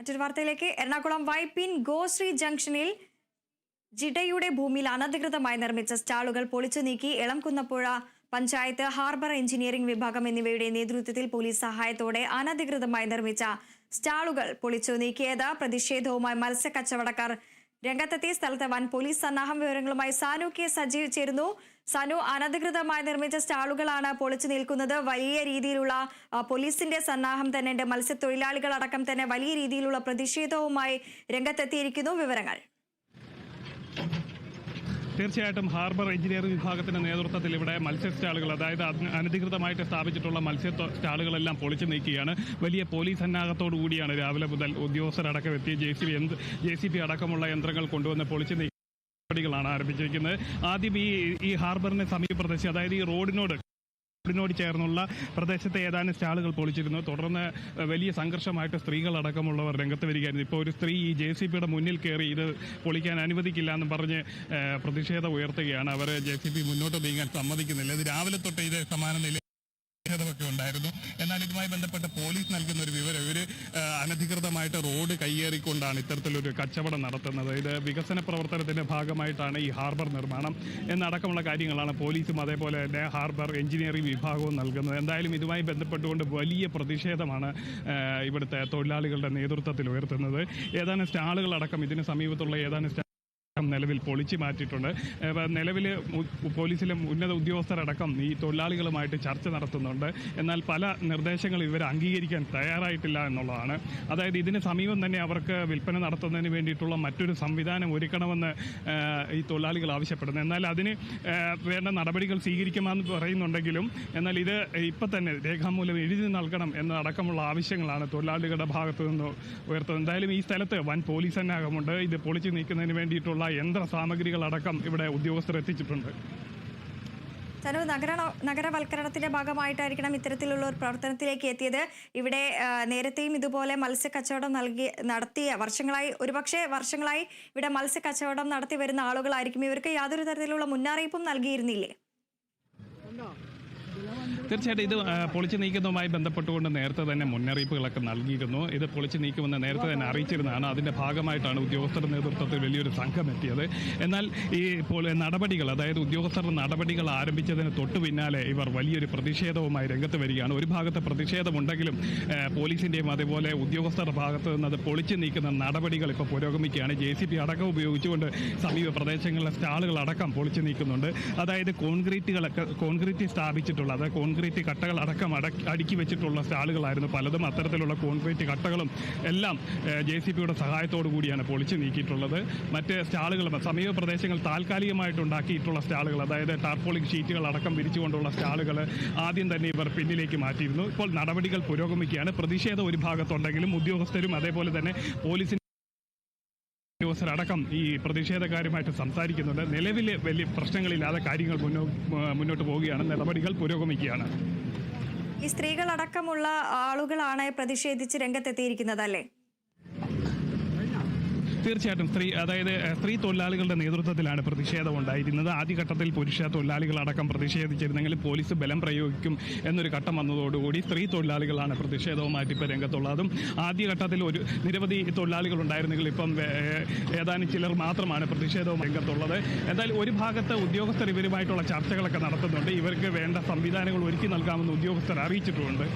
മറ്റൊരു വാർത്തയിലേക്ക്. എറണാകുളം വൈപ്പിൻ ഗോശ്രീ ജംഗ്ഷനിൽ ജിഡയുടെ ഭൂമിയിൽ അനധികൃതമായി നിർമ്മിച്ച സ്റ്റാളുകൾ പൊളിച്ചു നീക്കി എളംകുന്നപ്പുഴ പഞ്ചായത്ത് ഹാർബർ എഞ്ചിനീയറിംഗ് വിഭാഗം എന്നിവയുടെ നേതൃത്വത്തിൽ പോലീസ് സഹായത്തോടെ അനധികൃതമായി നിർമ്മിച്ച സ്റ്റാളുകൾ പൊളിച്ചു നീക്കിയത്. പ്രതിഷേധവുമായി മത്സ്യക്കച്ചവടക്കാർ രംഗത്തെത്തിയ സ്ഥലത്ത് വൻ പോലീസ് സന്നാഹം വിവരങ്ങളുമായി സാനു കെ സജീവ് ചേരുന്നു. സാനു അനധികൃതമായി നിർമ്മിച്ച സ്റ്റാളുകളാണ് പൊളിച്ചു നിൽക്കുന്നത്. വലിയ രീതിയിലുള്ള പോലീസിന്റെ സന്നാഹം തന്നെ ഉണ്ട്. മത്സ്യത്തൊഴിലാളികൾ അടക്കം തന്നെ വലിയ രീതിയിലുള്ള പ്രതിഷേധവുമായി രംഗത്തെത്തിയിരിക്കുന്നു. വിവരങ്ങൾ. തീർച്ചയായിട്ടും ഹാർബർ എഞ്ചിനീയറിംഗ് വിഭാഗത്തിന്റെ നേതൃത്വത്തിൽ ഇവിടെ മത്സ്യ സ്റ്റാളുകൾ അതായത് അനധികൃതമായിട്ട് സ്ഥാപിച്ചിട്ടുള്ള മത്സ്യ സ്റ്റാളുകളെല്ലാം പൊളിച്ചു നീക്കുകയാണ്. വലിയ പോലീസ് കൂടിയാണ് രാവിലെ മുതൽ ഉദ്യോഗസ്ഥരടക്കം എത്തി J C B J C B അടക്കമുള്ള യന്ത്രങ്ങൾ കൊണ്ടുവന്ന് പൊളിച്ചു നടപടികളാണ് ആരംഭിച്ചിരിക്കുന്നത്. ആദ്യം ഈ ഈ ഹാർബറിന് സമീപ പ്രദേശം അതായത് ഈ റോഡിനോട് റോഡിനോട് ചേർന്നുള്ള പ്രദേശത്തെ ഏതാനും സ്റ്റാളുകൾ പൊളിച്ചിരുന്നു. തുടർന്ന് വലിയ സംഘർഷമായിട്ട് സ്ത്രീകളടക്കമുള്ളവർ രംഗത്ത് വരികയായിരുന്നു. ഇപ്പോൾ ഒരു സ്ത്രീ ഈ ജെ സി പിയുടെ മുന്നിൽ കയറി ഇത് പൊളിക്കാൻ അനുവദിക്കില്ല എന്ന് പറഞ്ഞ് പ്രതിഷേധം ഉയർത്തുകയാണ്. അവർ ജെ സി പി മുന്നോട്ട് നീങ്ങാൻ സമ്മതിക്കുന്നില്ല. ഇത് രാവിലെ തൊട്ട് ഇത് സമാന നില ഉണ്ടായിരുന്നു എന്നാൽ ഇതുമായി ബന്ധപ്പെട്ട് പോലീസ് നൽകുന്ന ഒരു വിവരം. ഇവർ അനധികൃതമായിട്ട് റോഡ് കയ്യേറിക്കൊണ്ടാണ് ഇത്തരത്തിലൊരു കച്ചവടം നടത്തുന്നത്. ഇത് വികസന പ്രവർത്തനത്തിന്റെ ഭാഗമായിട്ടാണ് ഈ ഹാർബർ നിർമ്മാണം. എന്നടക്കമുള്ള കാര്യങ്ങളാണ് പോലീസും അതേപോലെ തന്നെ ഹാർബർ എഞ്ചിനീയറിംഗ് വിഭാഗവും നൽകുന്നത്. എന്തായാലും ഇതുമായി ബന്ധപ്പെട്ടുകൊണ്ട് വലിയ പ്രതിഷേധമാണ് ഇവിടുത്തെ തൊഴിലാളികളുടെ നേതൃത്വത്തിൽ ഉയർത്തുന്നത്. ഏതാനും സ്റ്റാളുകളടക്കം ഇതിന് സമീപത്തുള്ള ഏതാനും സ്റ്റാ നിലവിൽ പൊളിച്ചു മാറ്റിയിട്ടുണ്ട്. നിലവിൽ പോലീസിലെ ഉന്നത ഉദ്യോഗസ്ഥരടക്കം ഈ തൊഴിലാളികളുമായിട്ട് ചർച്ച നടത്തുന്നുണ്ട്. എന്നാൽ പല നിർദ്ദേശങ്ങൾ ഇവർ അംഗീകരിക്കാൻ തയ്യാറായിട്ടില്ല എന്നുള്ളതാണ്. അതായത് ഇതിന് സമീപം തന്നെ അവർക്ക് വിൽപ്പന നടത്തുന്നതിന് വേണ്ടിയിട്ടുള്ള മറ്റൊരു സംവിധാനം ഒരുക്കണമെന്ന് ഈ തൊഴിലാളികൾ ആവശ്യപ്പെടുന്നു. എന്നാൽ അതിന് വേണ്ട നടപടികൾ സ്വീകരിക്കുമെന്ന് പറയുന്നുണ്ടെങ്കിലും എന്നാൽ ഇത് ഇപ്പം തന്നെ രേഖാമൂലം എഴുതി നൽകണം എന്നടക്കമുള്ള ആവശ്യങ്ങളാണ് തൊഴിലാളികളുടെ ഭാഗത്തു നിന്ന് ഉയർത്തുന്നത്. എന്തായാലും ഈ സ്ഥലത്ത് വൻ പോലീസ് സന്നാഹമുണ്ട് ഇത് പൊളിച്ചു നീക്കുന്നതിന് വേണ്ടിയിട്ടുള്ള യന്ത്ര സാമഗ്രികളടക്കം ഇവിടെ ഉദ്യോഗസ്ഥർ എത്തിച്ചിട്ടുണ്ട്. സനു നഗര നഗരവൽക്കരണത്തിന്റെ ഭാഗമായിട്ടായിരിക്കണം ഇത്തരത്തിലുള്ള ഒരു പ്രവർത്തനത്തിലേക്ക് എത്തിയത്. ഇവിടെ നേരത്തെയും ഇതുപോലെ മത്സ്യക്കച്ചവടം നൽകി നടത്തിയ വർഷങ്ങളായി ഒരുപക്ഷെ വർഷങ്ങളായി ഇവിടെ മത്സ്യക്കച്ചവടം നടത്തി വരുന്ന ആളുകളായിരിക്കും. ഇവർക്ക് യാതൊരു തരത്തിലുള്ള മുന്നറിയിപ്പും നൽകിയിരുന്നില്ലേ? തീർച്ചയായിട്ടും ഇത് പൊളിച്ചു നീക്കുന്നതുമായി ബന്ധപ്പെട്ടുകൊണ്ട് നേരത്തെ തന്നെ മുന്നറിയിപ്പുകളൊക്കെ നൽകിയിരുന്നു. ഇത് പൊളിച്ചു നീക്കുമെന്ന് നേരത്തെ തന്നെ അറിയിച്ചിരുന്നതാണ്. അതിന്റെ ഭാഗമായിട്ടാണ് ഉദ്യോഗസ്ഥരുടെ നേതൃത്വത്തിൽ വലിയൊരു സംഘം എത്തിയത്. എന്നാൽ ഈ നടപടികൾ അതായത് ഉദ്യോഗസ്ഥരുടെ നടപടികൾ ആരംഭിച്ചതിന് തൊട്ടു പിന്നാലെ ഇവർ വലിയൊരു പ്രതിഷേധവുമായി രംഗത്ത് വരികയാണ്. ഒരു ഭാഗത്ത് പ്രതിഷേധമുണ്ടെങ്കിലും പോലീസിന്റെയും അതേപോലെ ഉദ്യോഗസ്ഥരുടെ ഭാഗത്ത് നിന്ന് അത് പൊളിച്ചു നീക്കുന്ന നടപടികൾ ഇപ്പോൾ പുരോഗമിക്കുകയാണ്. ജെ സി പി അടക്കം ഉപയോഗിച്ചുകൊണ്ട് സമീപ പ്രദേശങ്ങളിലെ സ്റ്റാളുകൾ അടക്കം പൊളിച്ചു നീക്കുന്നുണ്ട്. അതായത് കോൺക്രീറ്റുകളൊക്കെ കോൺക്രീറ്റ് സ്ഥാപിച്ചിട്ടുള്ള അതായത് കട്ടകൾ അടക്കം അട അടുക്കി വെച്ചിട്ടുള്ള സ്റ്റാളുകളായിരുന്നു പലതും. അത്തരത്തിലുള്ള കോൺക്രീറ്റ് കട്ടകളും എല്ലാം ജെ സി പിയുടെ സഹായത്തോടു കൂടിയാണ് പൊളിച്ചു നീക്കിയിട്ടുള്ളത്. മറ്റ് സ്റ്റാളുകളും സമീപ പ്രദേശങ്ങൾ താൽക്കാലികമായിട്ട് ഉണ്ടാക്കിയിട്ടുള്ള സ്റ്റാളുകൾ അതായത് ടാർപോളിക് ഷീറ്റുകൾ അടക്കം വിരിച്ചുകൊണ്ടുള്ള സ്റ്റാളുകൾ ആദ്യം തന്നെ ഇവർ പിന്നിലേക്ക് മാറ്റിയിരുന്നു. ഇപ്പോൾ നടപടികൾ പുരോഗമിക്കുകയാണ്. പ്രതിഷേധം ഒരു ഭാഗത്തുണ്ടെങ്കിലും ഉദ്യോഗസ്ഥരും അതേപോലെ തന്നെ പോലീസിന് ഉദ്യോഗസ്ഥരടക്കം ഈ പ്രതിഷേധക്കാരുമായിട്ട് സംസാരിക്കുന്നുണ്ട്. നിലവിലെ വലിയ പ്രശ്നങ്ങളില്ലാതെ കാര്യങ്ങൾ മുന്നോട്ട് പോവുകയാണ്. നടപടികൾ പുരോഗമിക്കുകയാണ്. ഈ സ്ത്രീകളടക്കമുള്ള ആളുകളാണ് പ്രതിഷേധിച്ച് രംഗത്തെത്തിയിരിക്കുന്നത് അല്ലേ തീർച്ചയായിട്ടും സ്ത്രീ അതായത് സ്ത്രീ തൊഴിലാളികളുടെ നേതൃത്വത്തിലാണ് പ്രതിഷേധം ഉണ്ടായിരുന്നത് ആദ്യഘട്ടത്തിൽ പുരുഷ തൊഴിലാളികളടക്കം പ്രതിഷേധിച്ചിരുന്നെങ്കിൽ പോലീസ് ബലം പ്രയോഗിക്കും എന്നൊരു ഘട്ടം വന്നതോടുകൂടി സ്ത്രീ തൊഴിലാളികളാണ് പ്രതിഷേധവുമായിട്ട് ഇപ്പോൾ രംഗത്തുള്ളതും. ആദ്യഘട്ടത്തിൽ ഒരു നിരവധി തൊഴിലാളികൾ ഉണ്ടായിരുന്നെങ്കിൽ ഇപ്പം ഏതാനും ചിലർ മാത്രമാണ് പ്രതിഷേധവും രംഗത്തുള്ളത്. എന്തായാലും ഒരു ഭാഗത്ത് ഉദ്യോഗസ്ഥർ ഇവരുമായിട്ടുള്ള ചർച്ചകളൊക്കെ നടത്തുന്നുണ്ട്. ഇവർക്ക് വേണ്ട സംവിധാനങ്ങൾ ഒരുക്കി നൽകാമെന്ന് ഉദ്യോഗസ്ഥർ അറിയിച്ചിട്ടുമുണ്ട്.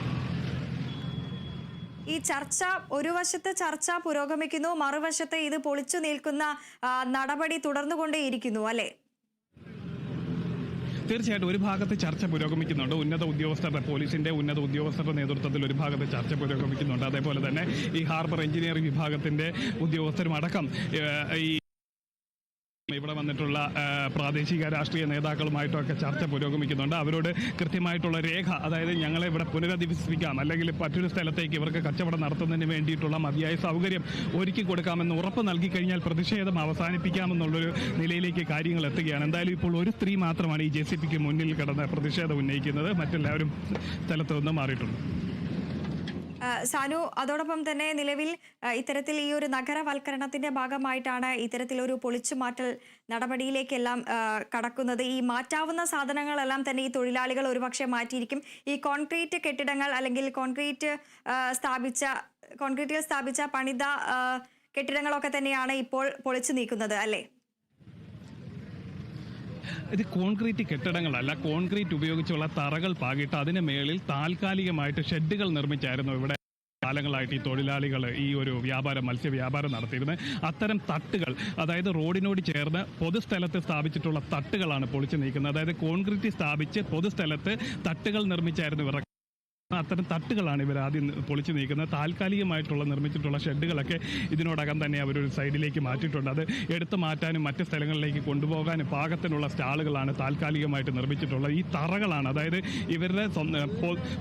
ഈ ചർച്ച ഒരു വശത്ത് ചർച്ച പുരോഗമിക്കുന്നു മറുവശത്ത് ഇത് പൊളിച്ചു നിൽക്കുന്ന നടപടി തുടർന്നുകൊണ്ടേയിരിക്കുന്നു അല്ലേ? തീർച്ചയായിട്ടും ഒരു ഭാഗത്ത് ചർച്ച പുരോഗമിക്കുന്നുണ്ട്. ഉന്നത ഉദ്യോഗസ്ഥരുടെ പോലീസിന്റെ ഉന്നത ഉദ്യോഗസ്ഥരുടെ നേതൃത്വത്തിൽ ഒരു ഭാഗത്ത് ചർച്ച പുരോഗമിക്കുന്നുണ്ട്. അതേപോലെ തന്നെ ഈ ഹാർബർ എഞ്ചിനീയറിംഗ് വിഭാഗത്തിന്റെ ഉദ്യോഗസ്ഥരും അടക്കം ഈ ഇവിടെ വന്നിട്ടുള്ള പ്രാദേശിക രാഷ്ട്രീയ നേതാക്കളുമായിട്ടൊക്കെ ചർച്ച പുരോഗമിക്കുന്നുണ്ട്. അവരോട് കൃത്യമായിട്ടുള്ള രേഖ അതായത് ഞങ്ങളെ ഇവിടെ പുനരധിവസിപ്പിക്കാം അല്ലെങ്കിൽ മറ്റൊരു സ്ഥലത്തേക്ക് ഇവർക്ക് കച്ചവടം നടത്തുന്നതിന് വേണ്ടിയിട്ടുള്ള മതിയായ സൗകര്യം ഒരുക്കി കൊടുക്കാമെന്ന് ഉറപ്പ് നൽകി കഴിഞ്ഞാൽ പ്രതിഷേധം അവസാനിപ്പിക്കാമെന്നുള്ളൊരു നിലയിലേക്ക് കാര്യങ്ങൾ എത്തുകയാണ്. എന്തായാലും ഇപ്പോൾ ഒരു സ്ത്രീ മാത്രമാണ് ഈ ജെ സി പിക്ക് മുന്നിൽ കിടന്ന് പ്രതിഷേധം ഉന്നയിക്കുന്നത്. മറ്റെല്ലാവരും സ്ഥലത്ത് നിന്ന് മാറിയിട്ടുണ്ട്. സാനു അതോടൊപ്പം തന്നെ നിലവിൽ ഇത്തരത്തിൽ ഈ ഒരു നഗരവൽക്കരണത്തിന്റെ ഭാഗമായിട്ടാണ് ഇത്തരത്തിലൊരു പൊളിച്ചുമാറ്റൽ നടപടിയിലേക്കെല്ലാം കടക്കുന്നത്. ഈ മാറ്റാവുന്ന സാധനങ്ങളെല്ലാം തന്നെ ഈ തൊഴിലാളികൾ ഒരുപക്ഷെ മാറ്റിയിരിക്കും. ഈ കോൺക്രീറ്റ് കെട്ടിടങ്ങൾ അല്ലെങ്കിൽ കോൺക്രീറ്റ് സ്ഥാപിച്ച കോൺക്രീറ്റിൽ സ്ഥാപിച്ച പണിത കെട്ടിടങ്ങളൊക്കെ തന്നെയാണ് ഇപ്പോൾ പൊളിച്ചു നീക്കുന്നത് അല്ലേ? ഇത് കോൺക്രീറ്റ് കെട്ടിടങ്ങളല്ല കോൺക്രീറ്റ് ഉപയോഗിച്ചുള്ള തറകൾ പാകിട്ട് അതിന് മേളിൽ താൽക്കാലികമായിട്ട് ഷെഡുകൾ നിർമ്മിച്ചായിരുന്നു ഇവിടെ കാലങ്ങളായിട്ട് ഈ തൊഴിലാളികൾ ഈ ഒരു വ്യാപാരം മത്സ്യ വ്യാപാരം നടത്തിയിരുന്നത്. അത്തരം തട്ടുകൾ അതായത് റോഡിനോട് ചേർന്ന് പൊതുസ്ഥലത്ത് സ്ഥാപിച്ചിട്ടുള്ള തട്ടുകളാണ് പൊളിച്ചു നീക്കുന്നത്. അതായത് കോൺക്രീറ്റ് സ്ഥാപിച്ച് പൊതുസ്ഥലത്ത് തട്ടുകൾ നിർമ്മിച്ചായിരുന്നു ഇവർ അത്തരം തട്ടുകളാണ് ഇവർ ആദ്യം പൊളിച്ചു നീക്കുന്നത്. താൽക്കാലികമായിട്ടുള്ള നിർമ്മിച്ചിട്ടുള്ള ഷെഡുകളൊക്കെ ഇതിനോടകം തന്നെ അവരൊരു സൈഡിലേക്ക് മാറ്റിയിട്ടുണ്ട്. അത് എടുത്തു മാറ്റാനും മറ്റ് സ്ഥലങ്ങളിലേക്ക് കൊണ്ടുപോകാനും പാകത്തിനുള്ള സ്റ്റാളുകളാണ് താൽക്കാലികമായിട്ട് നിർമ്മിച്ചിട്ടുള്ളത്. ഈ തറകളാണ് അതായത് ഇവരുടെ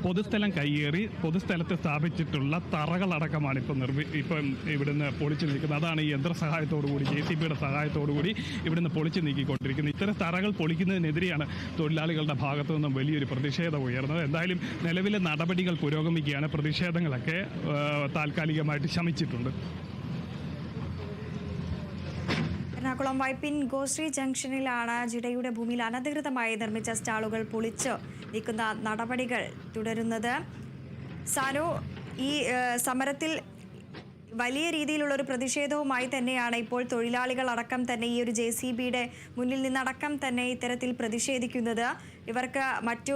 പൊതുസ്ഥലം കയ്യേറി പൊതുസ്ഥലത്ത് സ്ഥാപിച്ചിട്ടുള്ള തറകളടക്കമാണ് ഇപ്പം നിർമ്മി ഇപ്പം ഇവിടുന്ന് പൊളിച്ചു നീക്കുന്നത്. അതാണ് ഈ യന്ത്ര സഹായത്തോടു കൂടി ജെ സി ബിയുടെ സഹായത്തോടു കൂടി ഇവിടുന്ന് പൊളിച്ചു നീക്കിക്കൊണ്ടിരിക്കുന്നത്. ഇത്തരം തറകൾ പൊളിക്കുന്നതിനെതിരെയാണ് തൊഴിലാളികളുടെ ഭാഗത്തു നിന്നും വലിയൊരു പ്രതിഷേധം ഉയർന്നത്. എന്തായാലും നിലവിലെ നടപടികൾ പുരോഗമിക്കുകയാണ്. പ്രതിഷേധങ്ങളൊക്കെ താൽക്കാലികമായിട്ട് ശമിച്ചിട്ടുണ്ട്. എറണാകുളം വൈപ്പിൻ ഗോശ്രീ ജംഗ്ഷനിലാണ് ജിഡയുടെ ഭൂമിയിൽ അനധികൃതമായി നിർമ്മിച്ച സ്റ്റാളുകൾ പൊളിച്ച് നീക്കുന്ന നടപടികൾ തുടരുന്നത്. സാനു ഈ സമരത്തിൽ വലിയ രീതിയിലുള്ള ഒരു പ്രതിഷേധവുമായി തന്നെയാണ് ഇപ്പോൾ തൊഴിലാളികൾ അടക്കം തന്നെ ഈ ഒരു ജെ സി ബിയുടെ മുന്നിൽ നിന്നടക്കം തന്നെ ഇത്തരത്തിൽ പ്രതിഷേധിക്കുന്നത്. ഇവർക്ക് മറ്റു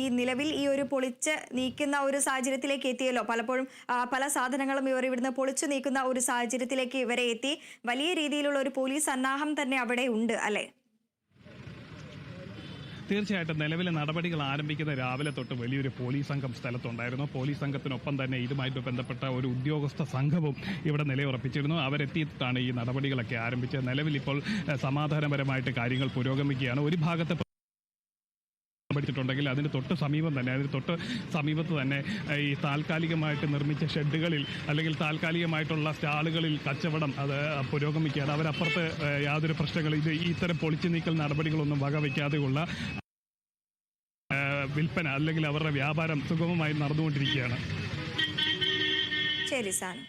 ഈ നിലവിൽ ഈ ഒരു പൊളിച്ച് നീക്കുന്ന ഒരു സാഹചര്യത്തിലേക്ക് എത്തിയല്ലോ. പലപ്പോഴും പല സാധനങ്ങളും ഇവർ ഇവിടുന്ന് പൊളിച്ചു നീക്കുന്ന ഒരു സാഹചര്യത്തിലേക്ക് ഇവരെ എത്തി. വലിയ രീതിയിലുള്ള ഒരു പോലീസ് സന്നാഹം തന്നെ അവിടെ ഉണ്ട് അല്ലേ? തീർച്ചയായിട്ടും നിലവിലെ നടപടികൾ ആരംഭിക്കുന്ന രാവിലെ തൊട്ട് വലിയൊരു പോലീസ് സംഘം സ്ഥലത്തുണ്ടായിരുന്നു. പോലീസ് സംഘത്തിനൊപ്പം തന്നെ ഇതുമായിട്ട് ബന്ധപ്പെട്ട ഒരു ഉദ്യോഗസ്ഥ സംഘവും ഇവിടെ നിലയുറപ്പിച്ചിരുന്നു. അവരെത്തിയിട്ടാണ് ഈ നടപടികളൊക്കെ ആരംഭിച്ചത്. നിലവിൽ ഇപ്പോൾ സമാധാനപരമായിട്ട് കാര്യങ്ങൾ പുരോഗമിക്കുകയാണ്. ഒരു ഭാഗത്ത് പഠിച്ചിട്ടുണ്ടെങ്കിൽ അതിന് തൊട്ട് സമീപം തന്നെ അതിന് തൊട്ട് സമീപത്ത് തന്നെ ഈ താൽക്കാലികമായിട്ട് നിർമ്മിച്ച ഷെഡുകളിൽ അല്ലെങ്കിൽ താൽക്കാലികമായിട്ടുള്ള സ്റ്റാളുകളിൽ കച്ചവടം അത് പുരോഗമിക്കാതെ അവരപ്പുറത്ത് യാതൊരു പ്രശ്നങ്ങളും ഇത് ഇത്തരം പൊളിച്ചു നീക്കൽ നടപടികളൊന്നും വകവയ്ക്കാതെയുള്ള വിൽപ്പന അല്ലെങ്കിൽ അവരുടെ വ്യാപാരം സുഗമമായി നടന്നുകൊണ്ടിരിക്കുകയാണ്. ശരി സാനു